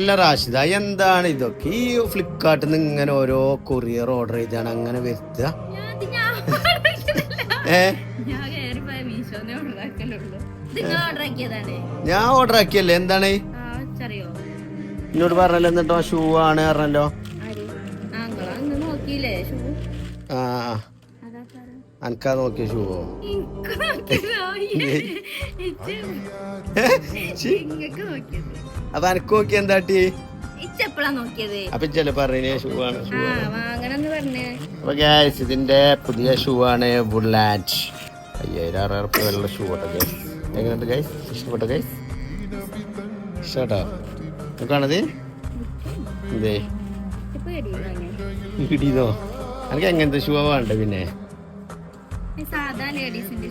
അല്ല റാഷിദ എന്താണ് ഇതൊക്കെ? ഈ ഫ്ലിപ്കാർട്ടിൽ നിന്ന് ഇങ്ങനെ ഓരോ കൊറിയർ ഓർഡർ ചെയ്താണ് അങ്ങനെ വരുത്തുക ഞാൻ ഏ? ഓർഡർ ആക്കിയല്ലേ? എന്താണ്? എന്നോട് പറഞ്ഞല്ലോ എന്നിട്ടോ? ഷൂ ആണ് പറഞ്ഞല്ലോ. ആ. അനക്കാ നോക്കിയ ഷൂവോ അപ്പൊ അനക്ക് നോക്കി എന്താട്ടി? അപ്പൊ ചില പറഞ്ഞ ഷൂ ആണ് അപ്പൊ ഗൈസ് ഇതിന്റെ പുതിയ ഷൂ ആണ് ബുള്ളാറ്റ് അയ്യായിരം ആറായിരം ഉറുപ്പ വരെയുള്ള ഷൂ ഗൈസ് എങ്ങനെയുണ്ട് ഗൈസ് ഇഷ്ടപ്പെട്ടോ ഗൈസ് ഇഷ്ടട്ടോ നോക്കാണത് പേടിയില്ലേ ഇടിയതോ എനിക്ക് എങ്ങനത്തെ ഷൂ വേണ്ട പിന്നെ? സാധാ ലേഡീസിന്റെ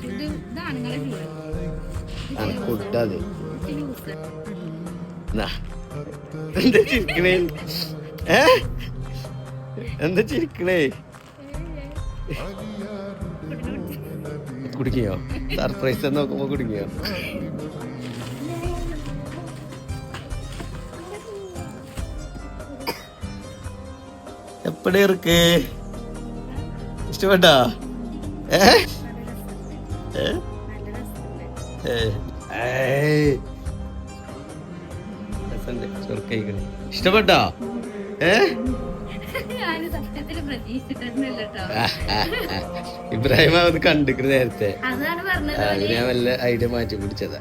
കുടുങ്ങിയോ സർപ്രൈസ് നോക്കുമ്പോ കുടുങ്ങിയോ എപ്പടി ഇഷ്ടപ്പെട്ടാ? ഇഷ്ടപ്പെട്ടോ? ഏ? ഞാൻ ഇബ്രാഹിം അത് കണ്ടിട്ട് നേരത്തെ. അതിനെ നല്ല ഐഡിയ മാറ്റി പിടിച്ചതാ.